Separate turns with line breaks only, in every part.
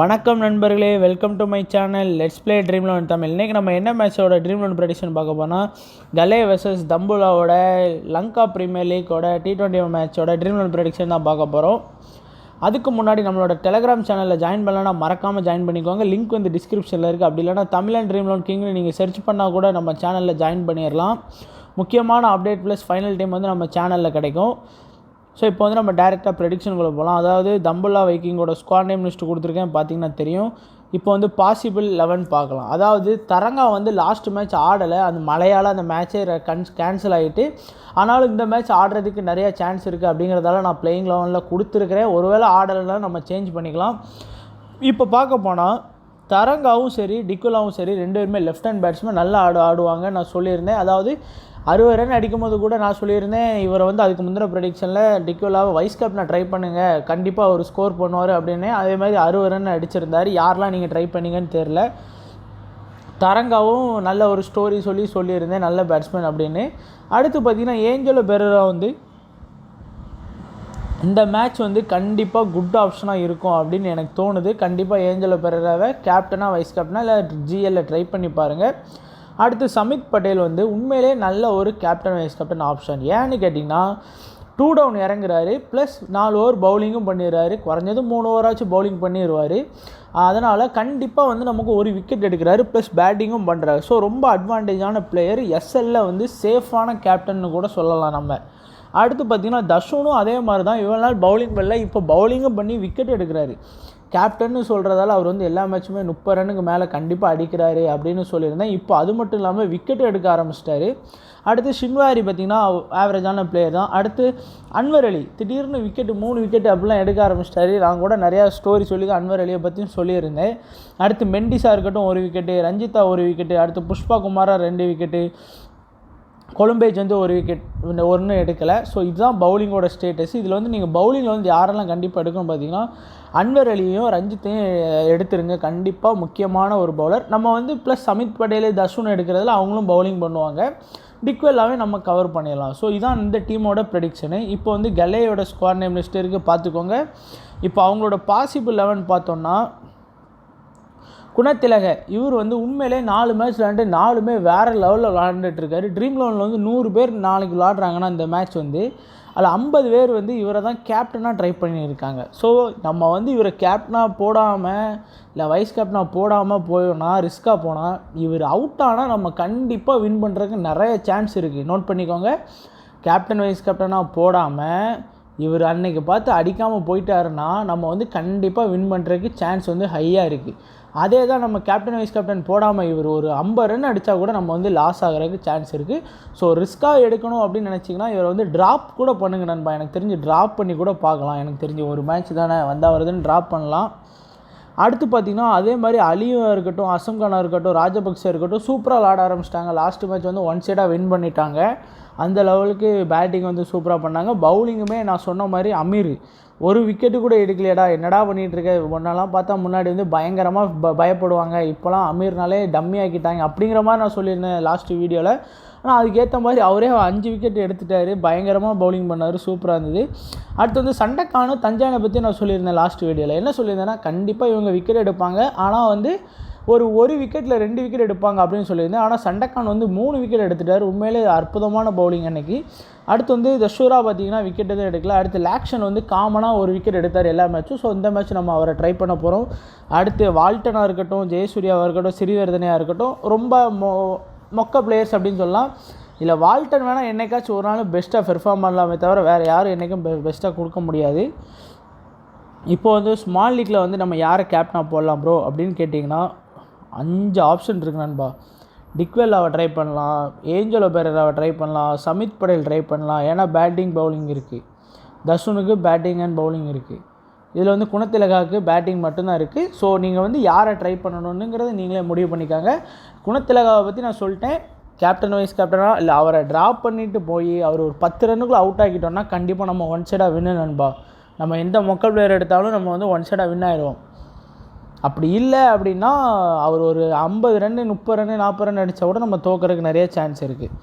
வணக்கம் நண்பர்களே welcome to my channel let's play dream loan Tamil. இன்றைக்கி நம்ம என்ன மேட்சோட ட்ரீம் லோன் ப்ரெடிஷன் பார்க்க போனால் கலே வெர்சஸ் தம்புலாவோட லங்கா ப்ரீமியர் லீக்கோட டி டுவெண்ட்டி மேட்சோட ட்ரீம் லோன் ப்ரெடிக்ஷன் தான் பார்க்க போகிறோம் அதுக்கு முன்னாடி நம்மளோட டெலகிராம் சேனலில் ஜாயின் பண்ணலன்னா மறக்காமல் ஜாயின் பண்ணிக்கோங்க. லிங்க் வந்து டிஸ்கிரிப்ஷனில் இருக்குது அப்படி இல்லைனா தமிழ் ட்ரீம் லோன் கிங்னு நீங்கள் சர்ச் பண்ணால் கூட நம்ம சேனலில் ஜாயின் பண்ணிடலாம் முக்கியமான அப்டேட் ப்ளஸ் ஃபைனல் டைம் வந்து நம்ம சேனலில் கிடைக்கும். ஸோ இப்போ வந்து நம்ம டேரெக்டாக ப்ரெடிக்ஷனுக்குள்ளே போகலாம் அதாவது தம்புல்லா வைக்கிங்கோட ஸ்குவாட் நேம் லிஸ்ட் கொடுத்துருக்கேன் பார்த்தீங்கன்னா தெரியும். இப்போ வந்து பாசிபிள் லெவன் பார்க்கலாம். அதாவது தரங்கா வந்து லாஸ்ட் மேட்ச் ஆடலை. அந்த மழையால் அந்த மேட்ச்சே கன்ஸ் கேன்சல் ஆகிட்டு ஆனாலும் இந்த மேட்ச் ஆடுறதுக்கு நிறைய சான்ஸ் இருக்குது அப்படிங்கிறதால நான் பிளேயிங் லெவனில் கொடுத்துருக்கிறேன். ஒருவேளை ஆடலைன்னா நம்ம சேஞ்ச் பண்ணிக்கலாம். இப்போ பார்க்க போனால் தரங்காவும் சரி டிக்குலாவும் சரி ரெண்டு பேருமே லெஃப்ட் ஹேண்ட் பேட்ஸ்மேன் நல்லா ஆடு ஆடுவாங்க நான் சொல்லியிருந்தேன். அதாவது அறுபது ரன் அடிக்கும்போது கூட நான் சொல்லியிருந்தேன் இவரை வந்து அதுக்கு முந்தின ப்ரடிக்ஷனில் டிக்குலாவை வைஸ் கேப்டனை ட்ரை பண்ணுங்கள் கண்டிப்பாக அவர் ஸ்கோர் பண்ணுவார் அப்படின்னு. அதே மாதிரி அறுபது ரன் அடிச்சிருந்தார். யாரெல்லாம் நீங்கள் ட்ரை பண்ணீங்கன்னு தெரில தரங்காவும் நல்ல ஒரு ஸ்டோரி சொல்லி சொல்லியிருந்தேன் நல்ல பேட்ஸ்மேன் அப்படின்னு. அடுத்து பார்த்தீங்கன்னா ஏஞ்சலோ பெரரா வந்து இந்த மேட்ச் வந்து கண்டிப்பாக குட் ஆப்ஷனாக இருக்கும் அப்படின்னு எனக்கு தோணுது. கண்டிப்பாக ஏஞ்சலோ பெரராவை கேப்டனாக வைஸ் கேப்டனாக இல்லை ஜிஎல்ல ட்ரை பண்ணி பாருங்கள் அடுத்து சமித் பட்டேல் வந்து உண்மையிலே நல்ல ஒரு கேப்டன் வைஸ் கேப்டன் ஆப்ஷன் ஏன்னு கேட்டிங்கன்னா டூ டவுன் இறங்குறாரு ப்ளஸ் நாலு ஓவர் பவுலிங்கும் பண்ணிடுறாரு. குறைஞ்சது மூணு ஓவராச்சும் பவுலிங் பண்ணிடுவார். அதனால் கண்டிப்பாக வந்து நமக்கு ஒரு விக்கெட் எடுக்கிறாரு ப்ளஸ் பேட்டிங்கும் பண்ணுறாரு ஸோ ரொம்ப அட்வான்டேஜான பிளேயர் எஸ்எல்ல வந்து சேஃபான கேப்டன்னு கூட சொல்லலாம் நம்ம. அடுத்து பார்த்திங்கன்னா தஷனும் அதே மாதிரி தான் இவ்வளோ நாள் பவுலிங் பண்ணல இப்போ பவுலிங்கும் பண்ணி விக்கெட் எடுக்கிறாரு. கேப்டன்னு சொல்கிறதால அவர் வந்து எல்லா மேட்சுமே முப்பது ரன்னுக்கு மேலே கண்டிப்பாக அடிக்கிறாரு அப்படின்னு சொல்லியிருந்தேன். இப்போ அது மட்டும் இல்லாமல் விக்கெட் எடுக்க ஆரம்பிச்சிட்டாரு. அடுத்து ஷின்வாரி பார்த்திங்கன்னா ஆவரேஜான பிளேயர் தான். அடுத்து அன்வர் அலி திடீர்னு விக்கெட்டு மூணு விக்கெட் அப்படிலாம் எடுக்க ஆரம்பிச்சிட்டாரு. நான் கூட நிறையா ஸ்டோரி சொல்லி தான் அன்வர் அலியை பற்றியும் சொல்லியிருந்தேன். அடுத்து மெண்டிஸாக இருக்கட்டும் ஒரு விக்கெட்டு ரஞ்சிதா ஒரு விக்கெட்டு அடுத்து புஷ்பா குமாரா ரெண்டு விக்கெட்டு கொலம்பேஜ் வந்து ஒரு விக்கெட் ஒன்றும் எடுக்கலை. ஸோ இதுதான் பவுலிங்கோட ஸ்டேட்டஸ் இதில் வந்து நீங்கள் பவுலிங்கில் வந்து யாரெல்லாம் கண்டிப்பாக எடுக்கணும் பார்த்தீங்கன்னா அன்வர் அலியையும் ரஞ்சித்தையும் எடுத்துருங்க. கண்டிப்பாக முக்கியமான ஒரு பவுலர் நம்ம வந்து ப்ளஸ் சமித் பட்டேல் தஷுன் எடுக்கிறதுல அவங்களும் பவுலிங் பண்ணுவாங்க. டிக்வெல்லாவே நம்ம கவர் பண்ணிடலாம். ஸோ இதான் இந்த டீமோட ப்ரெடிக்ஷனு இப்போ வந்து கல்லையோட ஸ்குவாட் நேம் லிஸ்ட் இருக்குது பார்த்துக்கோங்க இப்போ அவங்களோட பாசிபிள் லெவன் பார்த்தோன்னா குணத்திலக. இவர் வந்து உண்மையிலே நாலு மேட்ச் விளாண்டு நாலுமே வேறு லெவலில் விளாண்டுட்டு இருக்காரு. ட்ரீம் லெவனில் வந்து நூறு பேர் நாளைக்கு விளாட்றாங்கன்னா இந்த மேட்ச் வந்து அதில் ஐம்பது பேர் வந்து இவரை தான் கேப்டனாக ட்ரை பண்ணியிருக்காங்க. ஸோ நம்ம வந்து இவரை கேப்டனாக போடாமல் இல்லை வைஸ் கேப்டனாக போடாமல் போயோன்னா ரிஸ்க்காக போனால் இவர் அவுட் ஆனால் நம்ம கண்டிப்பாக வின் பண்ணுறதுக்கு நிறைய சான்ஸ் இருக்குது நோட் பண்ணிக்கோங்க. கேப்டன் வைஸ் கேப்டனாக போடாமல் இவர் அன்னைக்கு பார்த்து அடிக்காமல் போயிட்டாருன்னா நம்ம வந்து கண்டிப்பாக வின் பண்ணுறதுக்கு சான்ஸ் வந்து ஹையாக இருக்குது அதே தான் நம்ம கேப்டன் வைஸ் கேப்டன் போடாமல் இவர் ஒரு ஐம்பது ரன் அடித்தா கூட நம்ம வந்து லாஸ் ஆகிறதுக்கு சான்ஸ் இருக்குது ஸோ ரிஸ்க்காக எடுக்கணும் அப்படின்னு நினச்சிங்கன்னா இவர் வந்து ட்ராப் கூட பண்ணுங்க நண்பா. எனக்கு தெரிஞ்சு ட்ராப் பண்ணி கூட பார்க்கலாம். எனக்கு தெரிஞ்சு ஒரு மேட்ச் தானே வந்தால் வருதுன்னு ட்ராப் பண்ணலாம். அடுத்து பார்த்திங்கன்னா அதே மாதிரி அலியும் இருக்கட்டும் அசம் இருக்கட்டும் ராஜபக்சே இருக்கட்டும் சூப்பராக விளாட ஆரம்பிச்சிட்டாங்க. லாஸ்ட் மேட்ச் வந்து ஒன் சைடாக வின் பண்ணிட்டாங்க. அந்த லெவலுக்கு பேட்டிங் வந்து சூப்பராக பண்ணாங்க. பவுலிங்குமே நான் சொன்ன மாதிரி அமீர். ஒரு விக்கெட்டு கூட எடுக்கலையடா என்னடா பண்ணிகிட்டு இருக்க ஒன்றெல்லாம் பார்த்தா முன்னாடி வந்து பயங்கரமாக ப பயப்படுவாங்க. இப்போலாம் அமீர்னாலே டம்மி ஆக்கிட்டாங்க. அப்படிங்கிற மாதிரி நான் சொல்லியிருந்தேன் லாஸ்ட் வீடியோவில் ஆனால் அதுக்கேற்ற மாதிரி அவரே அஞ்சு விக்கெட் எடுத்துட்டார். பயங்கரமாக பவுலிங் பண்ணார். சூப்பராக இருந்தது. அடுத்து வந்து சண்டைக்கானும் தஞ்சானை பற்றி நான் சொல்லியிருந்தேன் லாஸ்ட் வீடியோவில் என்ன சொல்லியிருந்தேன்னா கண்டிப்பாக இவங்க விக்கெட் எடுப்பாங்க. ஆனால் வந்து ஒரு ஒரு விக்கெட்டில் ரெண்டு விக்கெட் எடுப்பாங்க அப்படின்னு சொல்லியிருந்தேன். ஆனால் சண்டைக்கான் வந்து மூணு விக்கெட் எடுத்துட்டார். உண்மையிலே அற்புதமான பவுலிங் அன்னைக்கு. அடுத்து வந்து தஷூரா பார்த்தீங்கன்னா விக்கெட் எதுவும் எடுக்கல. அடுத்து லேக்ஷன் வந்து காமனாக ஒரு விக்கெட் எடுத்தார் எல்லா மேட்சும் ஸோ இந்த மேட்ச் நம்ம அவரை ட்ரை பண்ண போகிறோம் அடுத்து வால்டனாக இருக்கட்டும் ஜெயசூர்யாவாக இருக்கட்டும் சிறிவர்தனையாக இருக்கட்டும் ரொம்ப மொ மொக்க பிளேயர்ஸ் அப்படின்னு சொல்லலாம். இல்லை வால்டன் வேணால் என்னைக்காச்சும் ஒரு நாள் பெஸ்ட்டாக பெர்ஃபார்ம் பண்ணலாமே தவிர வேறு யாரும் என்றைக்கும் பெ பெஸ்ட்டாக கொடுக்க முடியாது. இப்போ வந்து ஸ்மால் லீக்கில் வந்து நம்ம யாரை கேப்டனாக போடலாம் ப்ரோ அப்படின்னு கேட்டிங்கன்னா அஞ்சு ஆப்ஷன் இருக்கு நண்பா. டிக்வெல்லாவை ட்ரை பண்ணலாம் ஏஞ்சலோ பெரராவை ட்ரை பண்ணலாம் சமித் படேல் ட்ரை பண்ணலாம் ஏன்னா பேட்டிங் பவுலிங் இருக்குது தஷுனுக்கு பேட்டிங் அண்ட் பவுலிங் இருக்குது இதில் வந்து குணத்திலகாவுக்கு பேட்டிங் மட்டும்தான் இருக்குது ஸோ நீங்கள் வந்து யாரை ட்ரை பண்ணணுங்கிறத நீங்களே முடிவு பண்ணிக்காங்க. குணத்திலகாவை பற்றி நான் சொல்லிட்டேன். கேப்டன் வைஸ் கேப்டனாக இல்லை அவரை ட்ராப் பண்ணிவிட்டு போய் அவர் ஒரு பத்து ரன்னுக்குள்ளே அவுட் ஆக்கிட்டோம்னா கண்டிப்பாக நம்ம ஒன் சைடாக வின்னு நண்பா. நம்ம எந்த மொக்கல் பிளேயர் எடுத்தாலும் நம்ம வந்து ஒன் சைடாக வின் ஆயிடுவோம். அப்படி இல்லை அப்படின்னா அவர் ஒரு ஐம்பது ரன்னு முப்பது ரன்னு நாற்பது ரன் அடித்தா கூட நம்ம தோக்கிறதுக்கு நிறைய சான்ஸ் இருக்குது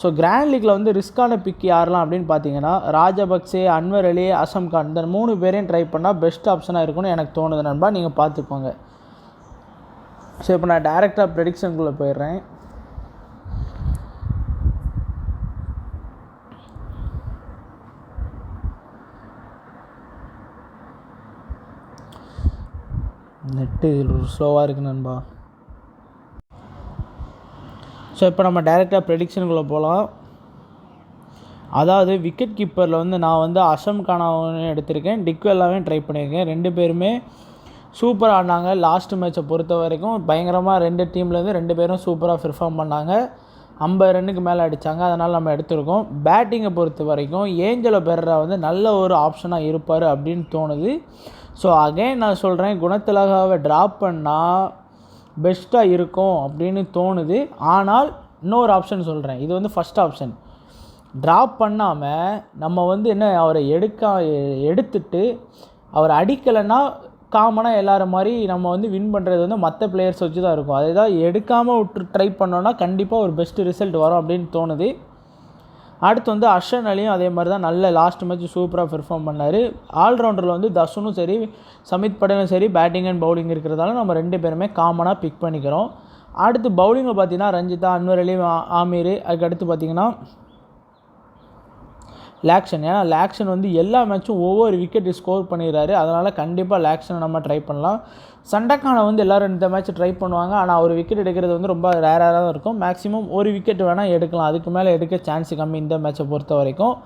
ஸோ கிராண்ட் லீக்கில் வந்து ரிஸ்க்கான பிக் யாரெல்லாம் அப்படின்னு பார்த்தீங்கன்னா ராஜபக்சே அன்வர் அலி அசம் கான் இந்த மூணு பேரையும் ட்ரை பண்ணால் பெஸ்ட் ஆப்ஷனாக இருக்கும்னு எனக்கு தோணுது நண்பா. நீங்கள் பார்த்துக்கோங்க ஸோ இப்போ நான் டேரெக்டாக ப்ரெடிக்ஷனுக்குள்ளே போயிடுறேன். நெட்டு ஸ்லோவாக இருக்குது நண்பா. ஸோ இப்போ நம்ம டேரெக்டாக ப்ரெடிக்ஷனுக்குள்ளே போகலாம் அதாவது விக்கெட் கீப்பரில் வந்து நான் வந்து அசம் கானாவும் எடுத்திருக்கேன். டிக்வெல்லாவையும் ட்ரை பண்ணியிருக்கேன். ரெண்டு பேருமே சூப்பராக ஆடினாங்க. லாஸ்ட் மேட்சை பொறுத்த வரைக்கும் பயங்கரமாக ரெண்டு டீம்லேருந்து ரெண்டு பேரும் சூப்பராக பெர்ஃபார்ம் பண்ணாங்க. ஐம்பது ரன்னுக்கு மேலே அடித்தாங்க அதனால் நம்ம எடுத்திருக்கோம். பேட்டிங்கை பொறுத்த வரைக்கும் ஏஞ்சலோ பெர்ரா வந்து நல்ல ஒரு ஆப்ஷனாக இருப்பார் அப்படின்னு தோணுது. ஸோ அகைன் நான் சொல்கிறேன் குணத்திலகாவை ட்ராப் பண்ணால் பெஸ்ட்டாக இருக்கும் அப்படின்னு தோணுது. ஆனால் இன்னொரு ஆப்ஷன் சொல்கிறேன் இது வந்து ஃபஸ்ட் ஆப்ஷன் ட்ராப் பண்ணாமல் நம்ம வந்து என்ன அவரை எடுக்க எடுத்துட்டு அவர் அடிக்கலைன்னா காமனாக எல்லாரும் மாதிரி நம்ம வந்து வின் பண்ணுறது வந்து மற்ற பிளேயர்ஸ் வச்சு தான் இருக்கும். அதை தான் எடுக்காமல் விட்டு ட்ரை பண்ணோன்னா கண்டிப்பாக ஒரு பெஸ்ட்டு ரிசல்ட் வரும் அப்படின்னு தோணுது. அடுத்து வந்து அர்ஷன் அலியும் அதே மாதிரி தான் நல்ல லாஸ்ட் மேட்ச் சூப்பராக பெர்ஃபார்ம் பண்ணார். ஆல்ரவுண்டரில் வந்து தர்ஷனும் சரி சமித் படேலும் சரி பேட்டிங் அண்ட் பவுலிங் இருக்கிறதால நம்ம ரெண்டு பேருமே காமனாக பிக் பண்ணிக்கிறோம். அடுத்து பவுலிங்கில் பார்த்தீங்கன்னா ரஞ்சிதா அன்வர் அலி ஆமீர். அதுக்கடுத்து பார்த்திங்கன்னா பார்த்தீங்கன்னா லேக்ஷன் ஏன்னா லேக்ஷன் வந்து எல்லா மேட்சும் ஒவ்வொரு விக்கெட் ஸ்கோர் பண்ணிடுறாரு. அதனால் கண்டிப்பாக லேக்ஷனை நம்ம ட்ரை பண்ணலாம். சண்டக்கானை வந்து எல்லோரும் இந்த மேட்ச் ட்ரை பண்ணுவாங்க. ஆனால் ஒரு விக்கெட் எடுக்கிறது வந்து ரொம்ப ரேராக தான் இருக்கும். மேக்ஸிமம் ஒரு விக்கெட் வேணால் எடுக்கலாம். அதுக்கு மேலே எடுக்க சான்ஸ் கம்மி இந்த மேட்சை பொறுத்த வரைக்கும்.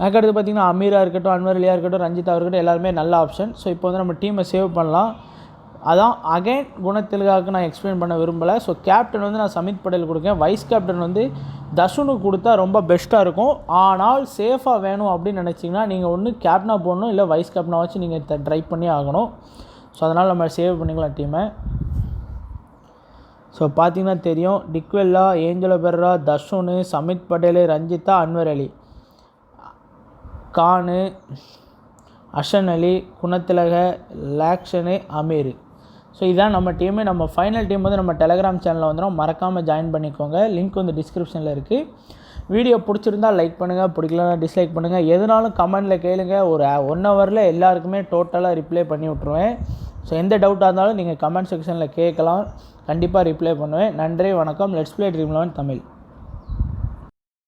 அதுக்கடுத்து பார்த்திங்கன்னா அமீராக இருக்கட்டும் அன்வர் அலியாக இருக்கட்டும் ரஞ்சிதா இருக்கட்டும் எல்லாருமே நல்ல ஆப்ஷன் ஸோ இப்போ வந்து நம்ம டீமை சேவ் பண்ணலாம். அதான் அகைன் குணத்திலுக்காக நான் எக்ஸ்பிளைன் பண்ண விரும்பலை. ஸோ கேப்டன் வந்து நான் சமித் படேல் கொடுக்கேன். வைஸ் கேப்டன் வந்து தசுனுக்கு கொடுத்தா ரொம்ப பெஸ்ட்டாக இருக்கும். ஆனால் சேஃபாக வேணும் அப்படின்னு நினச்சிங்கன்னா நீங்கள் ஒன்று கேப்டனாக போடணும் இல்லை வைஸ் கேப்டனாக வச்சு நீங்கள் ட்ரை பண்ணி ஆகணும். ஸோ அதனால் நம்ம சேவ் பண்ணிக்கலாம் டீமை ஸோ பார்த்தீங்கன்னா தெரியும். டிக்வெல்லா ஏஞ்சலோ பெர்ரா தர்ஷனு சமித் படேல் ரஞ்சிதா அன்வர் அலி. கானு அஷன் அலி குணத்திலக லேக்ஷனு அமீர். ஸோ இதான் நம்ம டீமு நம்ம ஃபைனல் டீம் வந்து நம்ம டெலகிராம் சேனலில் வந்துடும் மறக்காமல் ஜாயின் பண்ணிக்கோங்க. லிங்க் வந்து டிஸ்கிரிப்ஷனில் இருக்குது வீடியோ பிடிச்சிருந்தா லைக் பண்ணுங்கள் பிடிக்கலனா டிஸ்லைக் பண்ணுங்கள் எதுனாலும் கமெண்டில் கேளுங்க. ஒரு ஒன் ஹவரில் எல்லாருக்குமே டோட்டலாக ரிப்ளை பண்ணி விட்ருவேன் ஸோ எந்த டவுட்டாக இருந்தாலும் நீங்கள் கமெண்ட் செக்ஷனில் கேட்கலாம். கண்டிப்பாக ரிப்ளை பண்ணுவேன். நன்றி வணக்கம். Let's play dream eleven Tamil.